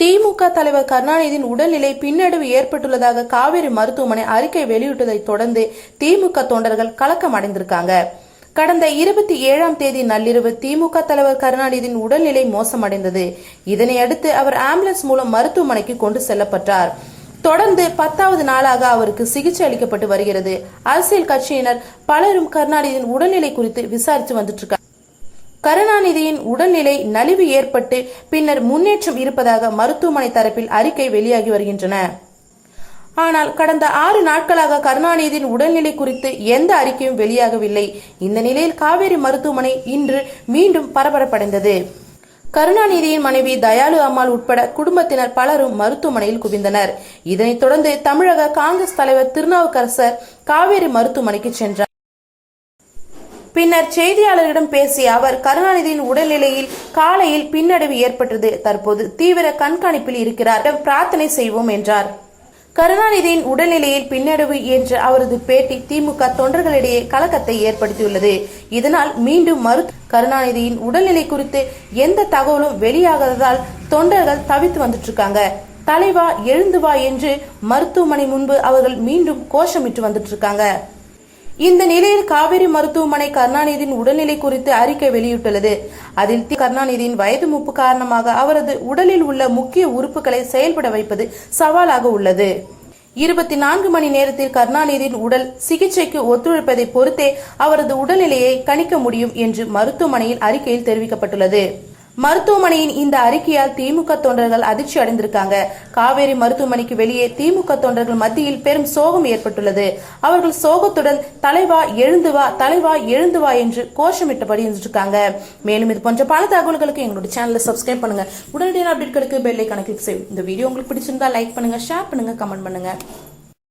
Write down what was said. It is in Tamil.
திமுக தலைவர் கருணாநிதியின் உடல்நிலை பின்னடைவு ஏற்பட்டுள்ளதாக காவேரி மருத்துவமனை அறிக்கை வெளியிட்டதை தொடர்ந்து திமுக தொண்டர்கள் கலக்கம் அடைந்திருக்காங்க. கடந்த இருபத்தி ஏழாம் தேதி நள்ளிரவு திமுக தலைவர் கருணாநிதியின் உடல்நிலை மோசமடைந்தது. இதனையடுத்து அவர் ஆம்புலன்ஸ் மூலம் மருத்துவமனைக்கு கொண்டு செல்லப்பட்டார். தொடர்ந்து பத்தாவது நாளாக அவருக்கு சிகிச்சை அளிக்கப்பட்டு வருகிறது. அரசியல் கட்சியினர் பலரும் கருணாநிதியின் உடல்நிலை குறித்து விசாரித்து வந்துட்டு இருக்காங்க. கருணாநிதியின் உடல்நிலை நலிவு ஏற்பட்டு பின்னர் முன்னேற்றம் இருப்பதாக மருத்துவமனை தரப்பில் அறிக்கை வெளியாகி வருகின்றன. ஆனால் கடந்த ஆறு நாட்களாக கருணாநிதியின் உடல்நிலை குறித்து எந்த அறிக்கையும் வெளியாகவில்லை. இந்த நிலையில் காவேரி மருத்துவமனை இன்று மீண்டும் பரபரப்படைந்தது. கருணாநிதியின் மனைவி தயாளு அம்மாள் உட்பட குடும்பத்தினர் பலரும் மருத்துவமனையில் குவிந்தனர். இதனைத் தொடர்ந்து தமிழக காங்கிரஸ் தலைவர் திருநாவுக்கரசர் காவேரி மருத்துவமனைக்கு சென்றார். பின்னர் செய்தியாளர்களிடம் பேசிய அவர் கருணாநிதியின் உடல்நிலையில் காலையில் பின்னடைவு ஏற்பட்டது. தற்போது தீவிர கண்காணிப்பில் இருக்கிறார். பிரார்த்தனை செய்வோம் என்றார். கருணாநிதியின் உடல்நிலையில் பின்னடைவு என்ற அவரது பேட்டி திமுக தொண்டர்களிடையே கலக்கத்தை ஏற்படுத்தியுள்ளது. இதனால் மீண்டும் மரு கருணாநிதியின் உடல்நிலை குறித்து எந்த தகவலும் வெளியாகாததால் தொண்டர்கள் தவித்து வந்துட்டு இருக்காங்க தலைவா எழுந்து வா என்று மருத்துவமனை முன்பு அவர்கள் மீண்டும் கோஷமிட்டு வந்துட்டு இருக்காங்க இந்த நிலையில் காவேரி மருத்துவமனை கருணாநிதியின் உடல்நிலை குறித்து அறிக்கை வெளியிட்டுள்ளது. அதில் கருணாநிதியின் வயது முப்பு காரணமாக அவரது உடலில் உள்ள முக்கிய உறுப்புகளை செயல்பட வைப்பது சவாலாக உள்ளது. இருபத்தி நான்கு மணி நேரத்தில் கருணாநிதியின் உடல் சிகிச்சைக்கு ஒத்துழைப்பதை பொறுத்தே அவரது உடல்நிலையை கணிக்க முடியும் என்று மருத்துவமனையில் அறிக்கையில் தெரிவிக்கப்பட்டுள்ளது. மருத்துவமனையின் இந்த அறிக்கையால் திமுக தொண்டர்கள் அதிர்ச்சி அடைந்திருக்காங்க. காவேரி மருத்துவமனைக்கு வெளியே திமுக தொண்டர்கள் மத்தியில் பெரும் சோகம் ஏற்பட்டுள்ளது. அவர்கள் சோகத்துடன் தலைவா எழுந்து வா தலைவா எழுந்து வா என்று கோஷமிட்டபடி இருந்திருக்காங்க மேலும் இது போன்ற பல தகவல்களுக்கு எங்களுடைய சேனலை சப்ஸ்கிரைப் பண்ணுங்க. உடனடியான அப்டேட்களுக்கு பெல்லை கணக்கில் செய்யும் இந்த வீடியோ உங்களுக்கு பிடிச்சிருந்தா லைக் பண்ணுங்க ஷேர் பண்ணுங்க கமெண்ட் பண்ணுங்க.